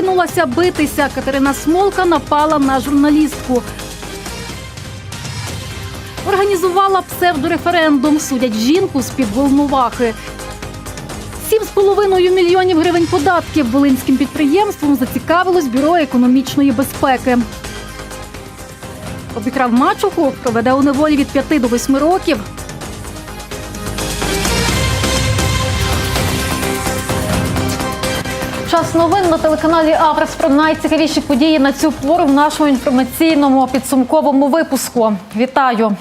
кинулася битися. Катерина Смолка напала на журналістку. Організувала псевдореферендум. Судять жінку з-під Волновахи. 7,5 мільйонів гривень податків волинським підприємством зацікавилось бюро економічної безпеки. Обікрав мачуху, проведе у неволі від 5 до 8 років. Час новин на телеканалі Аврекс про найцікавіші події на цю пору в нашому інформаційному підсумковому випуску. Вітаю!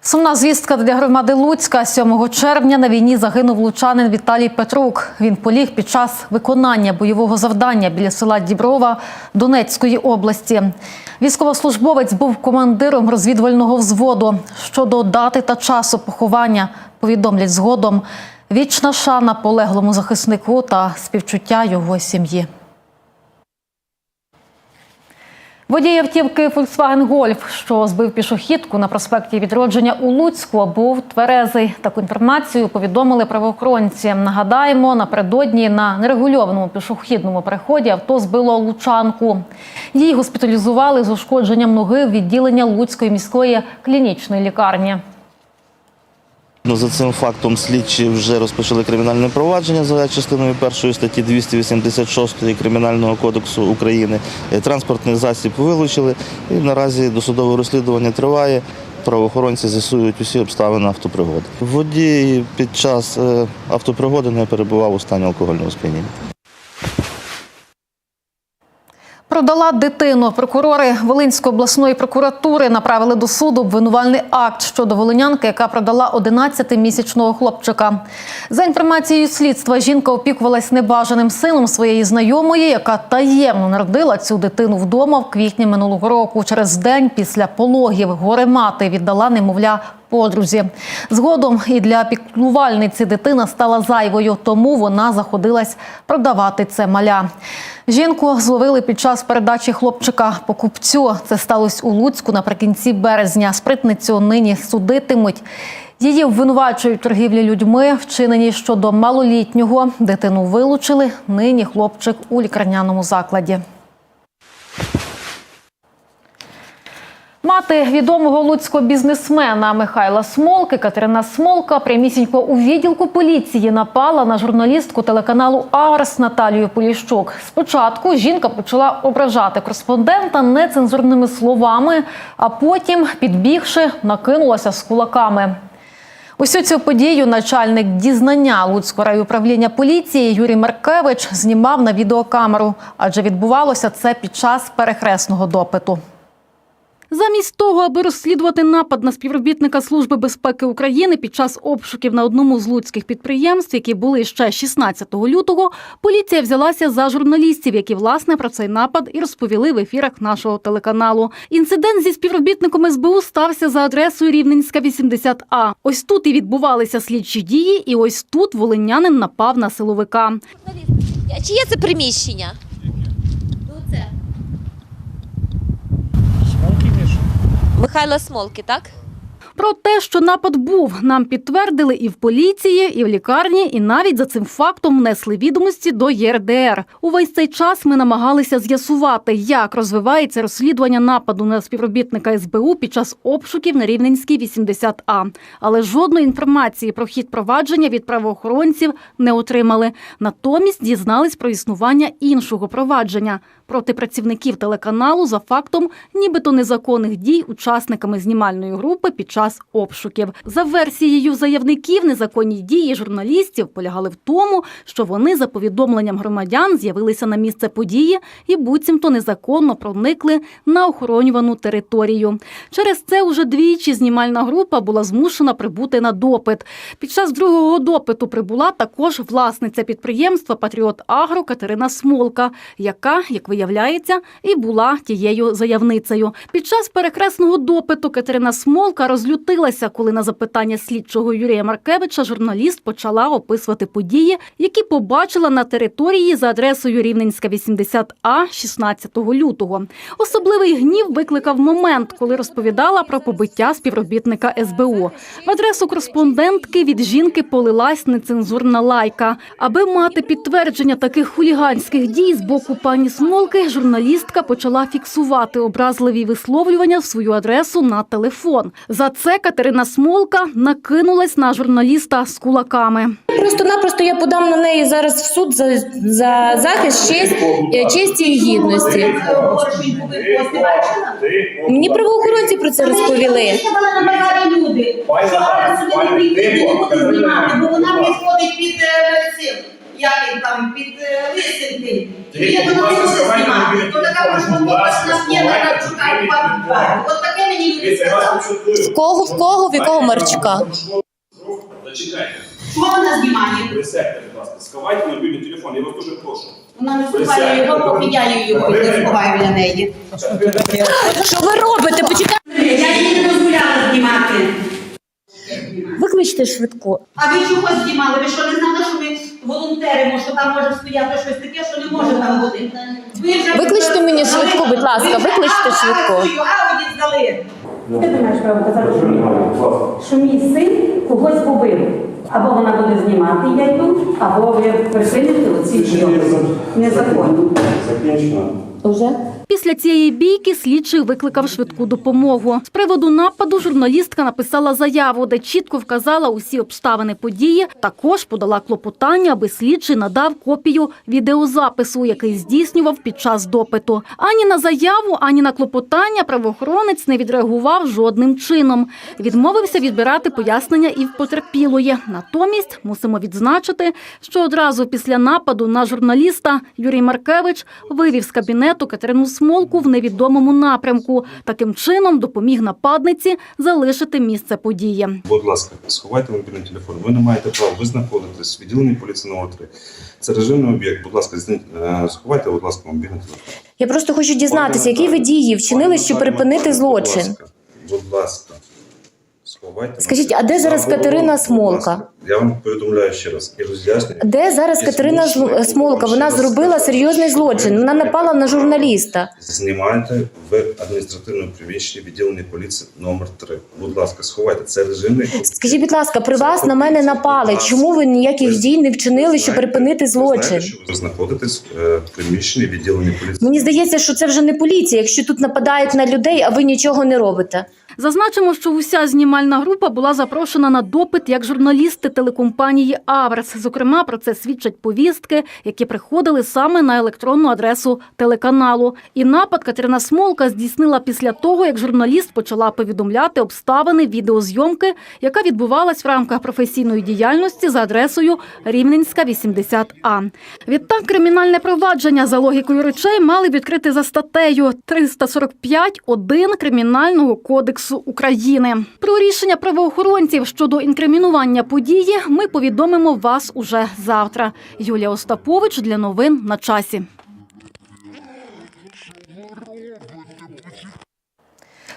Сумна звістка для громади Луцька 7 червня на війні загинув лучанин Віталій Петрук. Він поліг під час виконання бойового завдання біля села Діброва Донецької області. Військовослужбовець був командиром розвідувального взводу. Щодо дати та часу поховання повідомлять згодом. Вічна шана полеглому захиснику та співчуття його сім'ї. Водій автівки Volkswagen Golf, що збив пішохідку на проспекті Відродження у Луцьку, був тверезий. Таку інформацію повідомили правоохоронці. Нагадаємо, напередодні на нерегульованому пішохідному переході авто збило лучанку. Її госпіталізували з ушкодженням ноги в відділення Луцької міської клінічної лікарні. Ну, за цим фактом слідчі вже розпочали кримінальне провадження за частиною першої статті 286 Кримінального кодексу України. Е, Транспортний засіб вилучили і наразі досудове розслідування триває. Правоохоронці з'ясують усі обставини автопригоди. Водій під час е, автопригоди не перебував у стані алкогольного сп'яніння. Продала дитину. Прокурори Волинської обласної прокуратури направили до суду обвинувальний акт щодо волинянки, яка продала 11-місячного хлопчика. За інформацією слідства, жінка опікувалась небажаним сином своєї знайомої, яка таємно народила цю дитину вдома в квітні минулого року. Через день після пологів горе мати віддала немовля подрузі. Згодом і для піклувальниці дитина стала зайвою, тому вона заходилась продавати це маля. Жінку зловили під час передачі хлопчика покупцю. Це сталося у Луцьку наприкінці березня. Спритницю нині судитимуть. Її обвинувачують торгівлі людьми, вчинені щодо малолітнього. Дитину вилучили. Нині хлопчик у лікарняному закладі. Мати відомого луцького бізнесмена Михайла Смолки Катерина Смолка прямісінько у відділку поліції напала на журналістку телеканалу Арс Наталію Поліщук. Спочатку жінка почала ображати кореспондента нецензурними словами, а потім, підбігши, накинулася з кулаками. Усю цю подію начальник дізнання Луцького райуправління поліції Юрій Маркевич знімав на відеокамеру, адже відбувалося це під час перехресного допиту. Замість того, аби розслідувати напад на співробітника Служби безпеки України під час обшуків на одному з луцьких підприємств, які були ще 16 лютого, поліція взялася за журналістів, які власне про цей напад і розповіли в ефірах нашого телеканалу. Інцидент зі співробітником СБУ стався за адресою Рівненська 80А. Ось тут і відбувалися слідчі дії, і ось тут волинянин напав на силовика. А чи є це приміщення? Оце. Михайло Смолки, так? Про те, що напад був, нам підтвердили і в поліції, і в лікарні, і навіть за цим фактом внесли відомості до ЄРДР. Увесь цей час ми намагалися з'ясувати, як розвивається розслідування нападу на співробітника СБУ під час обшуків на Рівненській 80А. Але жодної інформації про хід провадження від правоохоронців не отримали. Натомість дізнались про існування іншого провадження проти працівників телеканалу за фактом нібито незаконних дій учасниками знімальної групи під час обшуків. За версією заявників, незаконні дії журналістів полягали в тому, що вони за повідомленням громадян з'явилися на місце події і буцімто незаконно проникли на охоронювану територію. Через це уже двічі знімальна група була змушена прибути на допит. Під час другого допиту прибула також власниця підприємства Патріот Агро Катерина Смолка, яка, як виявляється, і була тією заявницею. Під час перекресного допиту Катерина Смолка розлютилася, коли на запитання слідчого Юрія Маркевича журналіст почала описувати події, які побачила на території за адресою Рівненська 80А 16 лютого. Особливий гнів викликав момент, коли розповідала про побиття співробітника СБУ. В адресу кореспондентки від жінки полилась нецензурна лайка. Аби мати підтвердження таких хуліганських дій з боку пані Смолки, журналістка почала фіксувати образливі висловлювання в свою адресу на телефон. За це Катерина Смолка накинулась на журналіста з кулаками. Просто-напросто я подам на неї зараз в суд за, за захист честь, е, честі і гідності. Мені правоохоронці про це розповіли. люди. Що вона не знімати, бо підходить під е, цим, як він там, під е, лисинки. Я вона не ласка, знімати. То така телефон, будь нас є, папу телефон. двері. От таке мені люди сказали. В кого, в кого, в якого Марчука? Зачекайте. Що вона знімає? Присядьте, будь ласка. Сховайте мобільний телефон, я вас дуже прошу. Вона не слухає його, поки я його і не сховаю для неї. Що ви робите? Почекайте. Я її не дозволяла знімати. Викличте швидко. А ви чого знімали? Ви що не знали, що ми волонтеримо, що там може стояти щось таке, що не може там бути? Ви вже Викличте мені швидку, будь ласка, Ви вже викличте швидку. акцію, Ауді здали. Ти не маєш права казати, що, що мій син когось побив. Або вона буде знімати, я йду, або ви припините оці дії. Незаконно. Уже? Після цієї бійки слідчий викликав швидку допомогу. З приводу нападу журналістка написала заяву, де чітко вказала усі обставини події. Також подала клопотання, аби слідчий надав копію відеозапису, який здійснював під час допиту. Ані на заяву, ані на клопотання правоохоронець не відреагував жодним чином. Відмовився відбирати пояснення і в потерпілої. Натомість мусимо відзначити, що одразу після нападу на журналіста Юрій Маркевич вивів з кабінету Катерину Смолку в невідомому напрямку. Таким чином допоміг нападниці залишити місце події. Будь ласка, сховайте мобільний телефон. Ви не маєте права, ви знаходитесь в відділенні поліції номер 3. Це режимний об'єкт. Будь ласка, е, сховайте, будь ласка, мобільний телефон. Я просто хочу дізнатися, які ви дії вчинили, щоб припинити злочин. Будь ласка, будь ласка. Сховайте. Скажіть, а де зараз. Катерина Будь Смолка? ласка. Я вам повідомляю ще раз і роз'яснюю. Де зараз Катерина Зл- Смолка? Вона ще раз зробила серйозний що злочин. Вона напала на журналіста. Знімайте в адміністративному приміщенні відділення поліції номер 3. Будь ласка, сховайте. Це режимний. Скажіть, будь ласка, при вас на мене напали. Чому ви ніяких дій не вчинили, щоб припинити Ви знаєте, злочин? що ви знаходитесь е, в приміщенні відділення поліції. Мені здається, що це вже не поліція, якщо тут нападають на людей, а ви нічого не робите. Зазначимо, що уся знімальна група була запрошена на допит як журналісти телекомпанії Аверс. Зокрема, про це свідчать повістки, які приходили саме на електронну адресу телеканалу. І напад Катерина Смолка здійснила після того, як журналіст почала повідомляти обставини відеозйомки, яка відбувалась в рамках професійної діяльності за адресою Рівненська 80А. Відтак, кримінальне провадження за логікою речей мали відкрити за статтею 345.1 Кримінального кодексу України. Про рішення правоохоронців щодо інкримінування події ми повідомимо вас уже завтра. Юлія Остапович для новин на часі.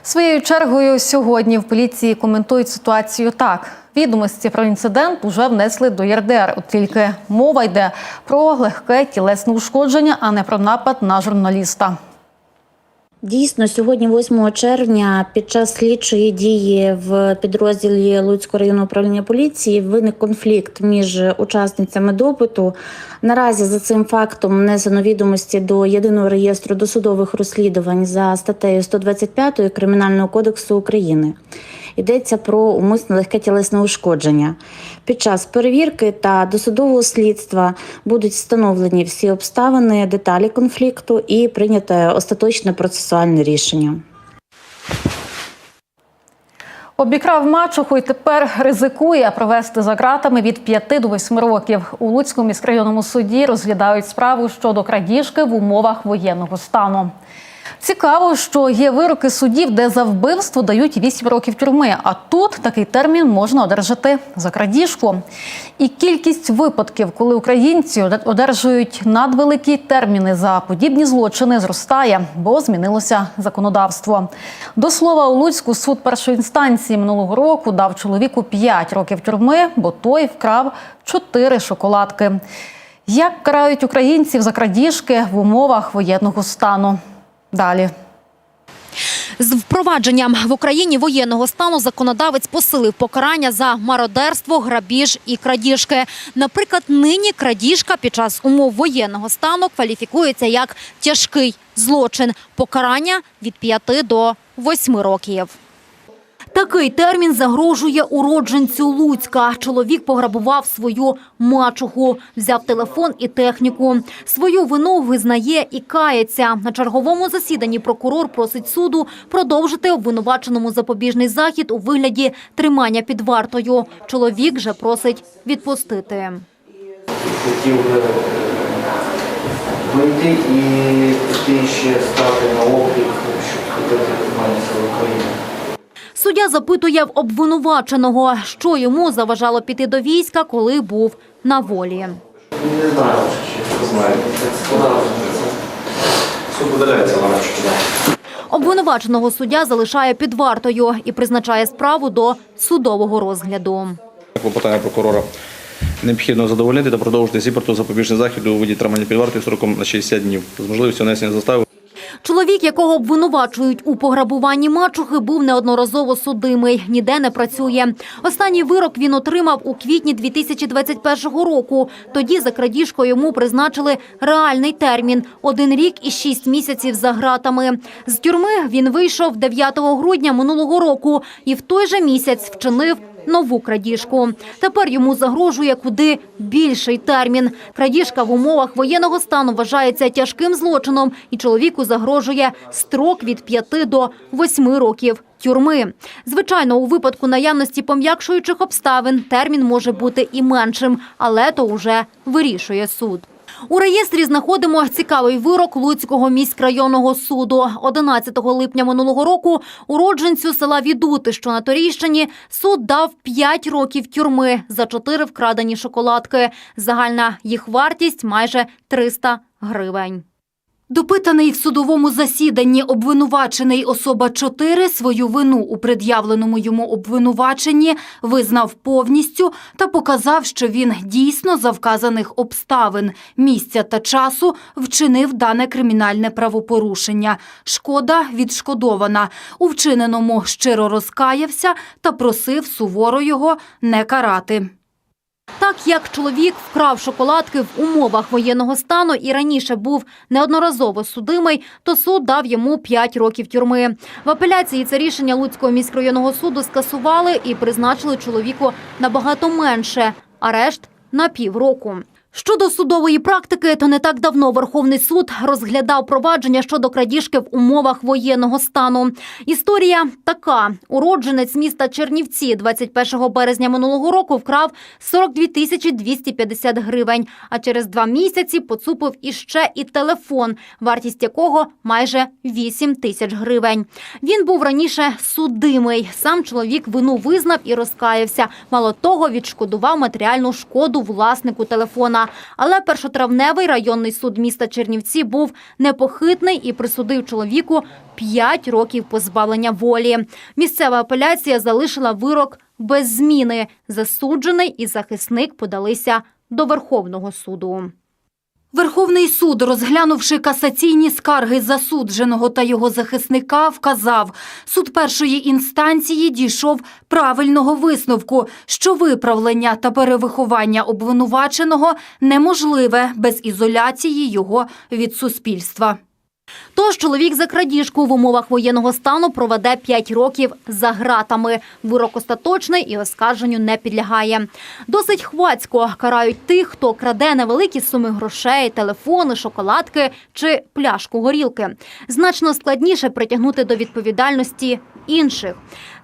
Своєю чергою сьогодні в поліції коментують ситуацію так. Відомості про інцидент уже внесли до ЄРДР, от тільки мова йде про легке тілесне ушкодження, а не про напад на журналіста. Дійсно, сьогодні, 8 червня, під час слідчої дії в підрозділі Луцького районного управління поліції виник конфлікт між учасницями допиту. Наразі за цим фактом внесено відомості до єдиного реєстру досудових розслідувань за статтею 125 Кримінального кодексу України. Йдеться про умисне легке тілесне ушкодження. Під час перевірки та досудового слідства будуть встановлені всі обставини, деталі конфлікту і прийняте остаточне процесуальне рішення. Обікрав мачуху і тепер ризикує провести за ґратами від 5 до 8 років. У Луцькому міськрайонному суді розглядають справу щодо крадіжки в умовах воєнного стану. Цікаво, що є вироки судів, де за вбивство дають 8 років тюрми. А тут такий термін можна одержати за крадіжку. І кількість випадків, коли українці одержують надвеликі терміни за подібні злочини, зростає, бо змінилося законодавство. До слова, у Луцьку суд першої інстанції минулого року дав чоловіку 5 років тюрми, бо той вкрав 4 шоколадки. Як карають українців за крадіжки в умовах воєнного стану? Далі. З впровадженням в Україні воєнного стану законодавець посилив покарання за мародерство, грабіж і крадіжки. Наприклад, нині крадіжка під час умов воєнного стану кваліфікується як тяжкий злочин. Покарання від 5 до 8 років. Такий термін загрожує уродженцю Луцька. Чоловік пограбував свою мачуху, взяв телефон і техніку. Свою вину визнає і кається. На черговому засіданні прокурор просить суду продовжити обвинуваченому запобіжний захід у вигляді тримання під вартою. Чоловік же просить відпустити. хотів вийти і ще стати на облік, щоб ходити в мене. Суддя запитує в обвинуваченого, що йому заважало піти до війська, коли був на волі. Не знаю, це складно. Суд видаляється на Обвинуваченого суддя залишає під вартою і призначає справу до судового розгляду. Клопотання прокурора необхідно задовольнити та продовжити зібрату запобіжний захід у виді тримання під вартою сроком на 60 днів з можливістю внесення застави Чоловік, якого обвинувачують у пограбуванні мачухи, був неодноразово судимий, ніде не працює. Останній вирок він отримав у квітні 2021 року. Тоді за крадіжку йому призначили реальний термін – один рік і шість місяців за ґратами. З тюрми він вийшов 9 грудня минулого року і в той же місяць вчинив нову крадіжку. Тепер йому загрожує куди більший термін. Крадіжка в умовах воєнного стану вважається тяжким злочином, і чоловіку загрожує строк від 5 до 8 років тюрми. Звичайно, у випадку наявності пом'якшуючих обставин термін може бути і меншим, але то вже вирішує суд. У реєстрі знаходимо цікавий вирок Луцького міськрайонного суду. 11 липня минулого року уродженцю села Відути, що на Торіщині, суд дав 5 років тюрми за 4 вкрадені шоколадки. Загальна їх вартість майже 300 гривень. Допитаний в судовому засіданні обвинувачений особа 4 свою вину у пред'явленому йому обвинуваченні визнав повністю та показав, що він дійсно за вказаних обставин, місця та часу вчинив дане кримінальне правопорушення. Шкода відшкодована. У вчиненому щиро розкаявся та просив суворо його не карати. Так як чоловік вкрав шоколадки в умовах воєнного стану і раніше був неодноразово судимий, то суд дав йому 5 років тюрми. В апеляції це рішення Луцького міськрайонного суду скасували і призначили чоловіку набагато менше – арешт на півроку. Щодо судової практики, то не так давно Верховний суд розглядав провадження щодо крадіжки в умовах воєнного стану. Історія така: уродженець міста Чернівці 21 березня минулого року вкрав 42 тисячі 250 гривень. А через два місяці поцупив іще і телефон, вартість якого майже 8 тисяч гривень. Він був раніше судимий. Сам чоловік вину визнав і розкаявся. Мало того, відшкодував матеріальну шкоду власнику телефона. Але першотравневий районний суд міста Чернівці був непохитний і присудив чоловіку 5 років позбавлення волі. Місцева апеляція залишила вирок без зміни. Засуджений і захисник подалися до Верховного суду. Верховний суд, розглянувши касаційні скарги засудженого та його захисника, вказав, суд першої інстанції дійшов правильного висновку, що виправлення та перевиховання обвинуваченого неможливе без ізоляції його від суспільства. Тож чоловік за крадіжку в умовах воєнного стану проведе 5 років за гратами. Вирок остаточний і оскарженню не підлягає. Досить хвацько карають тих, хто краде невеликі суми грошей, телефони, шоколадки чи пляшку горілки. Значно складніше притягнути до відповідальності інших.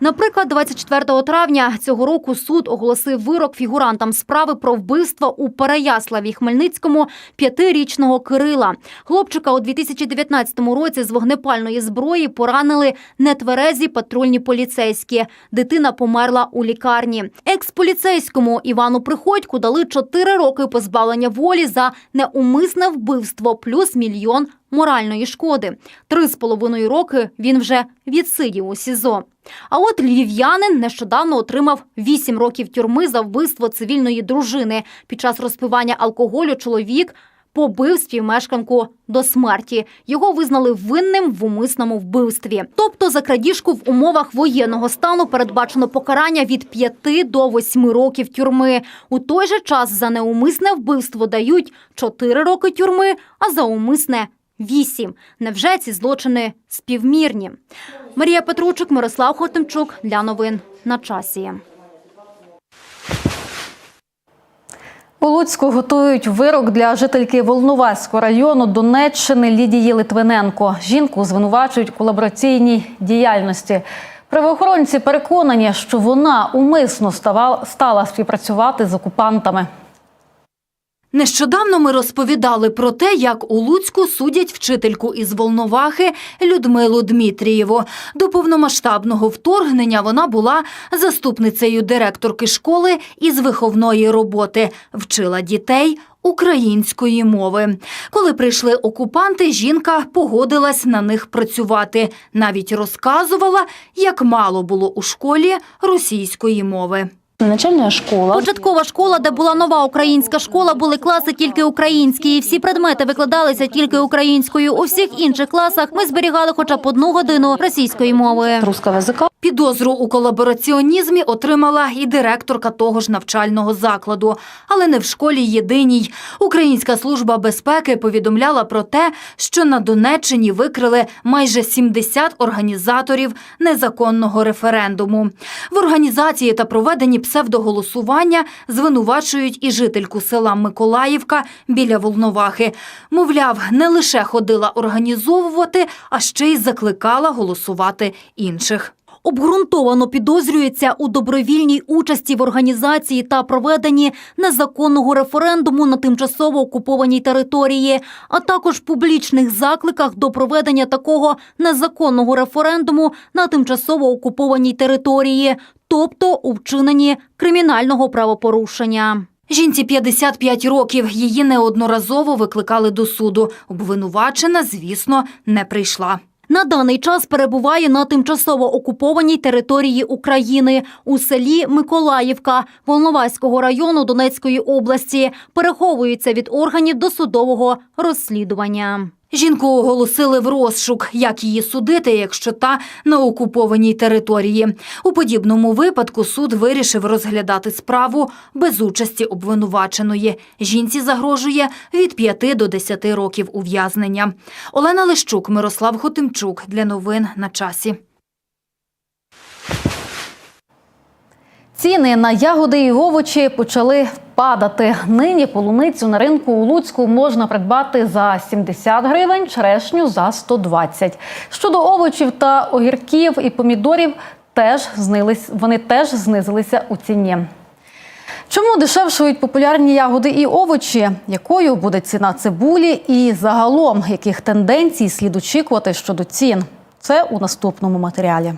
Наприклад, 24 травня цього року суд оголосив вирок фігурантам справи про вбивство у Переяславі Хмельницькому п'ятирічного Кирила. Хлопчика у 2019 2015 році з вогнепальної зброї поранили нетверезі патрульні поліцейські. Дитина померла у лікарні. Екс-поліцейському Івану Приходьку дали 4 роки позбавлення волі за неумисне вбивство плюс мільйон моральної шкоди. Три з половиною роки він вже відсидів у СІЗО. А от львів'янин нещодавно отримав 8 років тюрми за вбивство цивільної дружини. Під час розпивання алкоголю чоловік побив співмешканку до смерті. Його визнали винним в умисному вбивстві. Тобто за крадіжку в умовах воєнного стану передбачено покарання від 5 до 8 років тюрми. У той же час за неумисне вбивство дають 4 роки тюрми, а за умисне – 8. Невже ці злочини співмірні? Марія Петручик, Мирослав Хотимчук для новин на часі. У Луцьку готують вирок для жительки Волноваського району Донеччини Лідії Литвиненко. Жінку звинувачують у колабораційній діяльності. Правоохоронці переконані, що вона умисно стала співпрацювати з окупантами. Нещодавно ми розповідали про те, як у Луцьку судять вчительку із Волновахи Людмилу Дмитрієву. До повномасштабного вторгнення вона була заступницею директорки школи із виховної роботи, вчила дітей української мови. Коли прийшли окупанти, жінка погодилась на них працювати. Навіть розказувала, як мало було у школі російської мови. Начальна школа. Початкова школа, де була нова українська школа, були класи тільки українські, і всі предмети викладалися тільки українською. У всіх інших класах ми зберігали хоча б одну годину російської мови. русского язика. Підозру у колабораціонізмі отримала і директорка того ж навчального закладу, але не в школі єдиній. Українська служба безпеки повідомляла про те, що на Донеччині викрили майже 70 організаторів незаконного референдуму. В організації та проведенні псевдоголосування звинувачують і жительку села Миколаївка біля Волновахи. Мовляв, не лише ходила організовувати, а ще й закликала голосувати інших. Обґрунтовано підозрюється у добровільній участі в організації та проведенні незаконного референдуму на тимчасово окупованій території, а також публічних закликах до проведення такого незаконного референдуму на тимчасово окупованій території, тобто у вчиненні кримінального правопорушення. Жінці 55 років. Її неодноразово викликали до суду. Обвинувачена, звісно, не прийшла. На даний час перебуває на тимчасово окупованій території України у селі Миколаївка Волноваського району Донецької області. Переховується від органів досудового розслідування. Жінку оголосили в розшук, як її судити, якщо та на окупованій території. У подібному випадку суд вирішив розглядати справу без участі обвинуваченої. Жінці загрожує від 5 до 10 років ув'язнення. Олена Лещук, Мирослав Хотимчук для новин на часі. Ціни на ягоди і овочі почали падати. Нині полуницю на ринку у Луцьку можна придбати за 70 гривень, черешню за 120. Щодо овочів та огірків і помідорів, теж знились, вони теж знизилися у ціні. Чому дешевшують популярні ягоди і овочі? Якою буде ціна цибулі і загалом яких тенденцій слід очікувати щодо цін? Це у наступному матеріалі.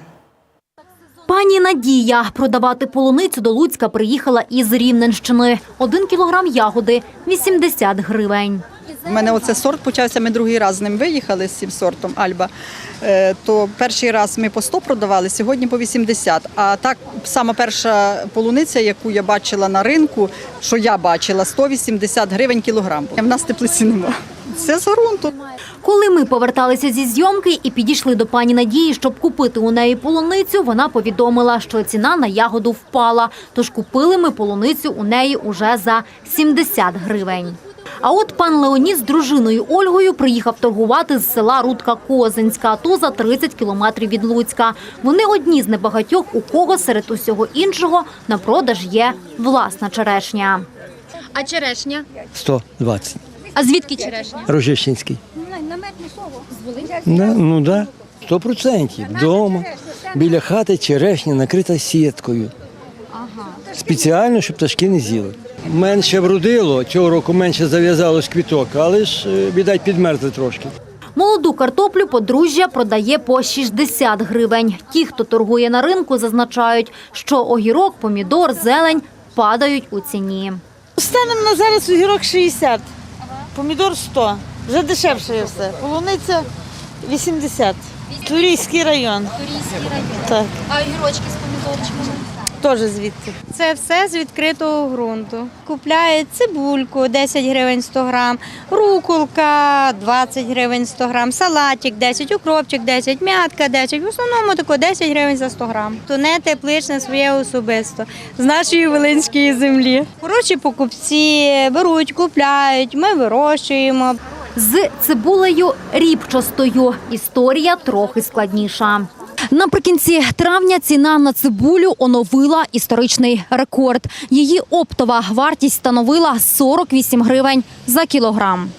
Пані Надія продавати полуницю до Луцька приїхала із Рівненщини. Один кілограм ягоди – 80 гривень. У мене оце сорт почався. Ми другий раз з ним виїхали з цим сортом Альба. Е, То перший раз ми по 100 продавали, сьогодні по 80. А так сама перша полуниця, яку я бачила на ринку, що я бачила, 180 гривень кілограм. В нас теплиці нема. Це з ґрунту. Коли ми поверталися зі зйомки і підійшли до пані Надії, щоб купити у неї полуницю, вона повідомила, що ціна на ягоду впала. Тож купили ми полуницю у неї уже за 70 гривень. А от пан Леонід з дружиною Ольгою приїхав торгувати з села Рудка Козинська, то за 30 кілометрів від Луцька. Вони одні з небагатьох, у кого серед усього іншого на продаж є власна черешня. А черешня? 120. А звідки черешня? Рожищенський. Да, ну так, да, 100 процентів. Вдома, біля хати черешня накрита сіткою. Спеціально, щоб пташки не з'їли. Менше вродило, цього року менше зав'язалось квіток, але ж, е, віддать, підмерзли трошки. Молоду картоплю подружжя продає по 60 гривень. Ті, хто торгує на ринку, зазначають, що огірок, помідор, зелень падають у ціні. Станом на зараз огірок 60, помідор 100. Вже дешевше все. Полуниця 80. Турійський район. Турійський район. Так, А огірочки з помідорчиками? Теж звідти. Це все з відкритого ґрунту. Купляють цибульку 10 гривень 100 грам, руколка 20 гривень 100 грам, салатик 10, укропчик 10, м'ятка 10. В основному тако 10 гривень за 100 грам. Туне тепличне своє особисто з нашої Волинської землі. Хороші покупці беруть, купляють, ми вирощуємо. З цибулею ріпчастою історія трохи складніша. Наприкінці травня ціна на цибулю оновила історичний рекорд. Її оптова вартість становила 48 гривень за кілограм.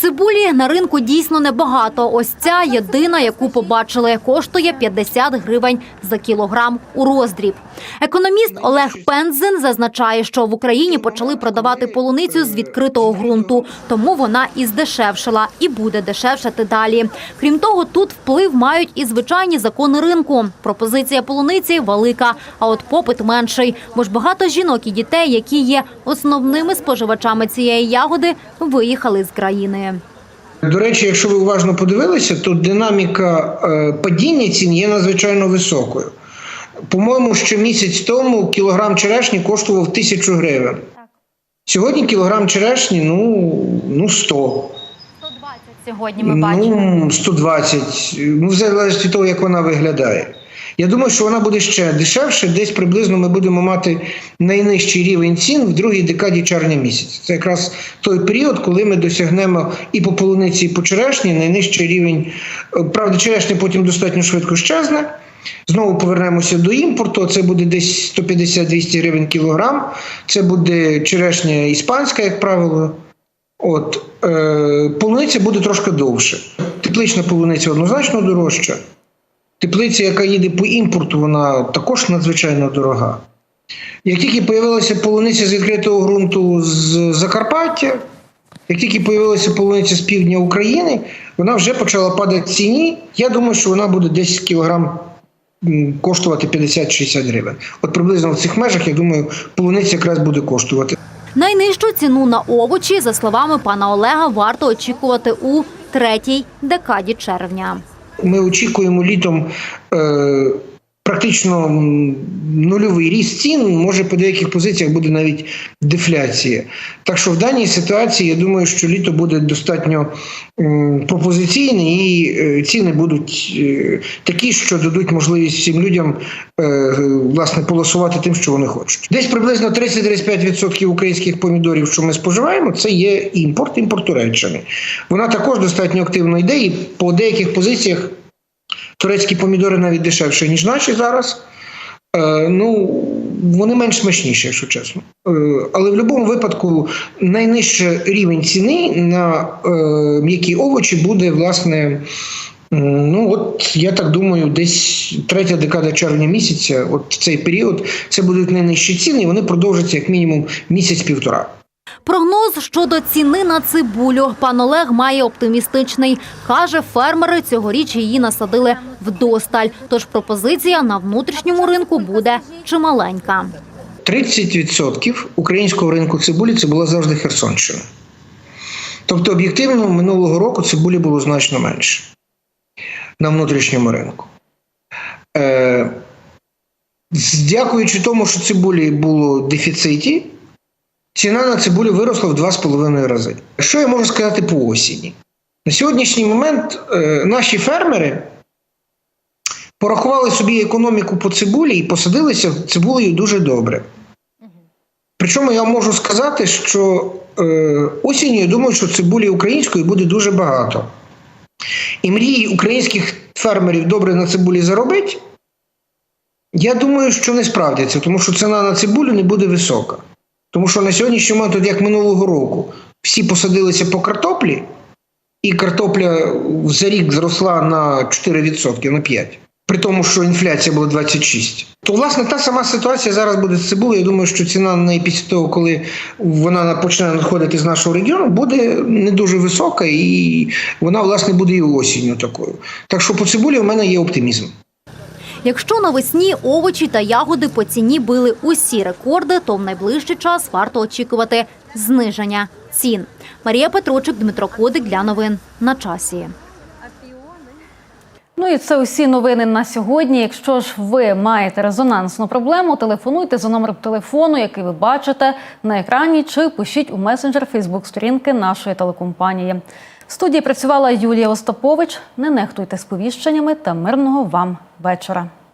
Цибулі на ринку дійсно небагато. Ось ця єдина, яку побачили, коштує 50 гривень за кілограм у роздріб. Економіст Олег Пензин зазначає, що в Україні почали продавати полуницю з відкритого ґрунту, тому вона і здешевшила і буде дешевшати далі. Крім того, тут вплив мають і звичайні закони ринку. Пропозиція полуниці велика, а от попит менший. Бо ж багато жінок і дітей, які є основними споживачами цієї ягоди, виїхали з країни. До речі, якщо ви уважно подивилися, то динаміка е, падіння цін є надзвичайно високою. По-моєму, ще місяць тому кілограм черешні коштував тисячу гривень. Сьогодні кілограм черешні ну, ну 100. Сьогодні ми бачимо. Ну, 120. Ну, в залежності від того, як вона виглядає. Я думаю, що вона буде ще дешевше. Десь приблизно ми будемо мати найнижчий рівень цін в другій декаді червня місяця. Це якраз той період, коли ми досягнемо і по полуниці, і по черешні найнижчий рівень. Е, Правда, черешня потім достатньо швидко щезне. Знову повернемося до імпорту. Це буде десь 150-200 гривень кілограм. Це буде черешня іспанська, як правило. От е, полуниця буде трошки довше. Теплична полуниця однозначно дорожча. Теплиця, яка їде по імпорту, вона також надзвичайно дорога. Як тільки з'явилася полуниця з відкритого ґрунту з Закарпаття, як тільки з'явилася полуниця з півдня України, вона вже почала падати в ціні. Я думаю, що вона буде десь кілограм коштувати 50-60 гривень. От приблизно в цих межах, я думаю, полуниця якраз буде коштувати. Найнижчу ціну на овочі, за словами пана Олега, варто очікувати у третій декаді червня. Ми очікуємо літом е, практично нульовий ріст цін. Може, по деяких позиціях буде навіть дефляція. Так що в даній ситуації я думаю, що літо буде достатньо пропозиційне і е, ціни будуть е, такі, що дадуть можливість всім людям е, власне полосувати тим, що вони хочуть. Десь приблизно 30-35% українських помідорів, що ми споживаємо, це є імпорт, імпорт Туреччини. Вона також достатньо активно йде, і по деяких позиціях турецькі помідори навіть дешевше, ніж наші зараз. Е, ну, вони менш смачніші, якщо чесно. Е, але в будь-якому випадку найнижчий рівень ціни на е, м'які овочі буде, власне, ну от я так думаю, десь третя декада червня місяця, от в цей період, це будуть найнижчі ціни, і вони продовжаться як мінімум місяць-півтора. Прогноз щодо ціни на цибулю пан Олег має оптимістичний. Каже, фермери цьогоріч її насадили вдосталь. Тож пропозиція на внутрішньому ринку буде чималенька. 30% українського ринку цибулі це була завжди Херсонщина. Тобто, об'єктивно, минулого року цибулі було значно менше на внутрішньому ринку. Е, дякуючи тому, що цибулі було в дефіциті, ціна на цибулю виросла в 2,5 рази. Що я можу сказати по осені? На сьогоднішній момент е, наші фермери порахували собі економіку по цибулі і посадилися цибулею дуже добре. Причому я можу сказати, що е, осінню я думаю, що цибулі української буде дуже багато. І мрії українських фермерів добре на цибулі заробити, я думаю, що не справдяться, тому що ціна на цибулю не буде висока. Тому що на сьогоднішній момент, от як минулого року, всі посадилися по картоплі, і картопля за рік зросла на 4%, на 5%. при тому, що інфляція була 26. То, власне, та сама ситуація зараз буде з цибулею. Я думаю, що ціна на неї після того, коли вона почне надходити з нашого регіону, буде не дуже висока, і вона, власне, буде і осінню такою. Так що по цибулі у мене є оптимізм. Якщо навесні овочі та ягоди по ціні били усі рекорди, то в найближчий час варто очікувати зниження цін. Марія Петрочик, Дмитро Кодик для новин на часі. Ну і це усі новини на сьогодні. Якщо ж ви маєте резонансну проблему, телефонуйте за номером телефону, який ви бачите на екрані, чи пишіть у месенджер Фейсбук сторінки нашої телекомпанії. Студії працювала Юлія Остапович. Не нехтуйте сповіщеннями та мирного вам вечора. –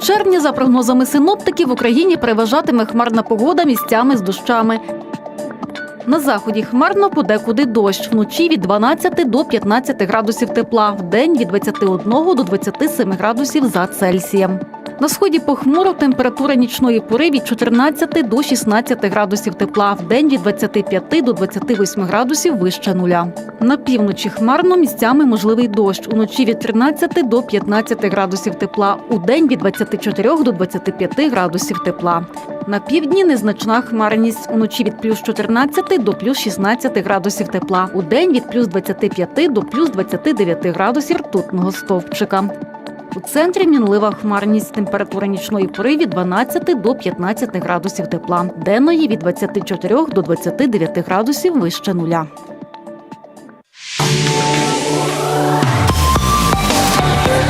червня, за прогнозами синоптиків, в Україні переважатиме хмарна погода місцями з дощами. На заході хмарно подекуди дощ. Вночі від 12 до 15 градусів тепла, в день від 21 до 27 градусів за Цельсієм. На сході похмуро температура нічної пори від 14 до 16 градусів тепла, вдень від 25 до 28 градусів вище нуля. На півночі хмарно місцями можливий дощ. Уночі від 13 до 15 градусів тепла, удень від 24 до 25 градусів тепла. На півдні незначна хмарність. Уночі від плюс 14 до плюс 16 градусів тепла. Удень від плюс 25 до плюс 29 градусів ртутного стовпчика. У центрі мінлива хмарність. Температура нічної пори від 12 до 15 градусів тепла. Денної від 24 до 29 градусів вище нуля.